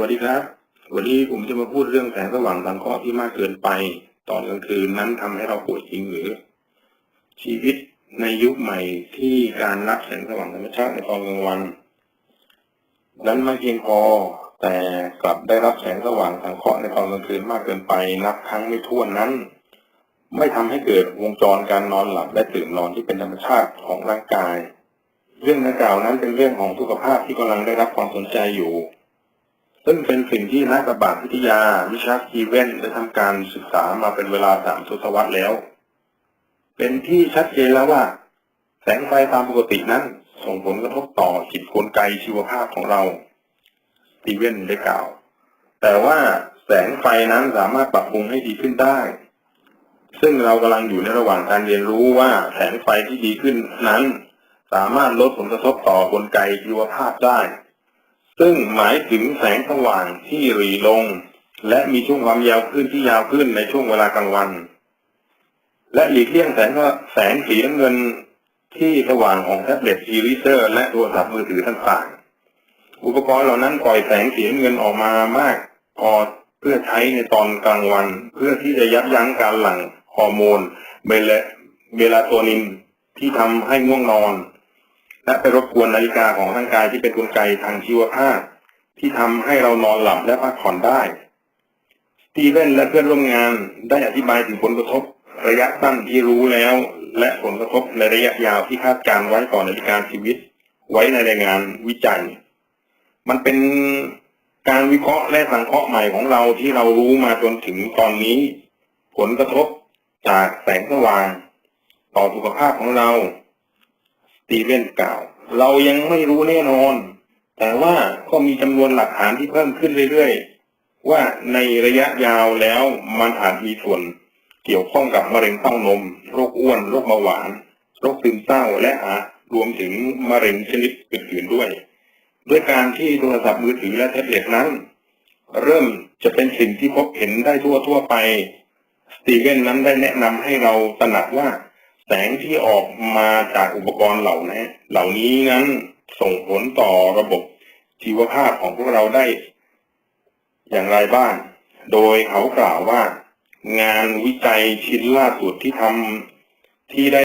วัสดีครับ วันนี้ผมจะมาพูดเรื่องแสงสว่างทางเคราะห์ที่มากเกินไป ตอนกลางคืนนั้นทำให้เราป่วยจริงหรือ ชีวิตในยุคใหม่ที่การรับแสงสว่างธรรมชาติในตอนกลางวัน นั้นไม่เพียงพอแต่กลับได้รับแสงสว่างทางเคราะห์ในตอนกลางคืนมากเกินไปนับครั้งไม่ถ้วนนั้น ไม่ทำให้เกิดวงจรการนอนหลับและตื่นนอนที่เป็นธรรมชาติของร่างกาย เรื่องดังกล่าวนั้นเป็นเรื่องของสุขภาพที่กำลังได้รับความสนใจอยู่ ซึ่งเป็นสิ่งที่นักระบาดวิทยาวิชาคีเวนได้ทำการศึกษามาเป็นเวลาสามทศวรรษแล้ว เป็นที่ชัดเจนแล้วว่า แสงไฟตามปกตินั้น ส่งผลกระทบต่อจิตกลไกชีวภาพของเราตีเวนได้กล่าว แต่ว่าแสงไฟนั้นสามารถปรับปรุงให้ดีขึ้นได้ ซึ่งเรากำลังอยู่ในระหว่างการเรียนรู้ว่าแสงไฟที่ดีขึ้นนั้น สามารถลดผลกระทบต่อกลไกชีวภาพได้ ซึ่งหมายถึงแสงสว่างที่หรีลง และมีช่วงความยาวขึ้นที่ยาวขึ้นในช่วงเวลากลางวัน และหลีกเลี่ยงแสงแสงสีน้ำเงินที่สว่างของแท็บเล็ตทีวีเซอร์ และโทรศัพท์มือถือต่างๆ อุปกรณ์เหล่านั้นปล่อยแสงสีน้ำเงินออกมามากพอเพื่อใช้ในตอนกลางวัน เพื่อที่จะยับยั้งการหลั่งฮอร์โมนเบลเบลาโทนินที่ทำให้ง่วงนอน และไปรบกวนนาฬิกาของร่างกายที่เป็นกลไกทางชีวภาพ ที่ทำให้เรานอนหลับและพักผ่อนได้สตีเวนและเพื่อนร่วมงานได้อธิบายถึงผลกระทบ ระยะสั้นที่รู้แล้ว และผลกระทบในระยะยาวที่คาดการไว้ต่อนนาฬิกาชีวิต ไว้ในรายงานวิจัย มันเป็นการวิเคราะห์และสังเคราะห์ใหม่ของเราที่เรารู้มาจนถึงตอนนี้ ผลกระทบจากแสงสว่าง ต่อสุขภาพของเรา ตีเวนกล่าว เรายังไม่รู้แน่นอน แต่ว่าก็มีจำนวนหลักฐานที่เพิ่มขึ้นเรื่อยๆ ว่าในระยะยาวแล้วมันอาจมีส่วนเกี่ยวข้องกับมะเร็งเต้านม โรคอ้วน โรคเบาหวาน โรคซึมเศร้าและอาจรวมถึงมะเร็งชนิดอื่นๆด้วย ด้วยการที่โทรศัพท์มือถือและแท็บเล็ตนั้น เริ่มจะเป็นสิ่งที่พบเห็นได้ทั่วๆไป สตีเวนนั้นได้แนะนำให้เราตระหนักว่า แสงที่ออกมาจากอุปกรณ์เหล่านี้เหล่านี้นั้นส่งผลต่อระบบชีวภาพของพวกเราได้ อย่างไรบ้าง โดยเขากล่าวว่า งานวิจัยชิ้นล่าสุดที่ทำที่ได้